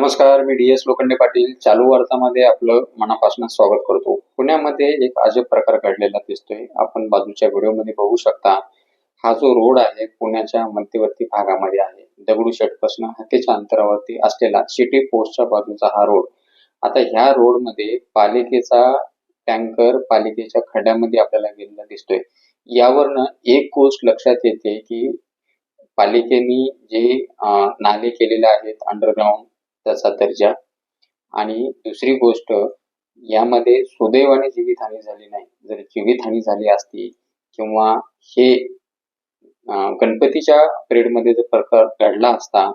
नमस्कार मी D S Lokhande Patil. चालू वार्तामध्ये आपलं मनापासून स्वागत करतो. पुण्यामध्ये एक अजब प्रकार घडलेला दिसतोय. आपण बाजूच्या व्हिडिओमध्ये बघू शकता हा जो रोड आहे पुण्याच्या मध्यवर्ती भागामध्ये आहे. दगडूशेठपासून हाकेच्या अंतरावरती असलेला सिटी पोस्टच्या बाजूचा हा रोड. आता ह्या रोडमध्ये पालिकेचा टँकर पालिकेच्या खड्ड्यामध्ये आपल्याला गेलेला दिसतोय. यावरनं एक गोष्ट लक्षात येते की पालिकेने जे नाले केलेले आहेत अंडरग्राऊंड त्याचा दर्जा. आणि दुसरी गोष्ट यामध्ये सुदैवाने जीवितहानी झाली नाही. जर जीवितहानी झाली असती किंवा हे गणपतीच्या पिरियडमध्ये जर प्रकार घडला असता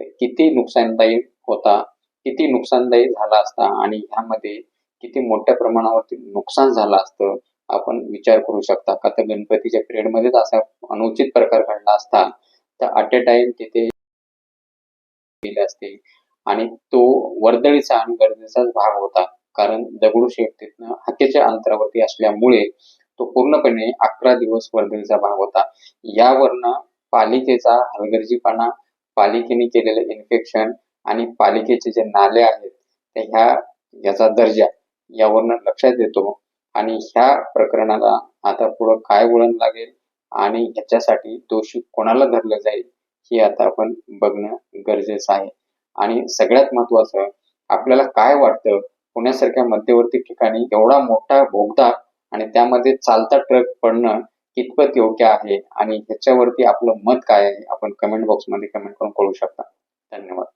तर किती नुकसानदायी होता किती नुकसानदायी झाला असता आणि ह्यामध्ये किती मोठ्या प्रमाणावरती नुकसान झालं असतं आपण विचार करू शकता का? तर गणपतीच्या पिरियडमध्येच असा अनुचित प्रकार घडला असता तर अट ए टाइम तिथे असते. आणि तो वर्दळीचा आणि गरजेचाच भाग होता. कारण दगडूशेठ तिथनं हाकेच्या अंतरावरती असल्यामुळे तो पूर्णपणे अकरा दिवस वर्दळीचा भाग होता. यावरनं पालिकेचा हलगर्जीपणा पालिकेने केलेलं इन्फेक्शन आणि पालिकेचे जे नाले आहेत ते ह्या याचा दर्जा यावरनं लक्षात येतो. आणि ह्या प्रकरणाला आता पुढं काय वळण लागेल आणि ह्याच्यासाठी दोषी कोणाला धरलं जाईल हे आता आपण बघणं गरजेचं आहे. आणि सगळ्यात महत्वाचं आपल्याला काय वाटतं? पुण्यासारख्या मध्यवर्ती ठिकाणी एवढा मोठा बोगदा आणि त्यामध्ये चालता ट्रक पडणं कितपत योग्य आहे? आणि ह्याच्यावरती आपलं मत काय आहे? आपण कमेंट बॉक्समध्ये कमेंट करून कळू शकता. धन्यवाद.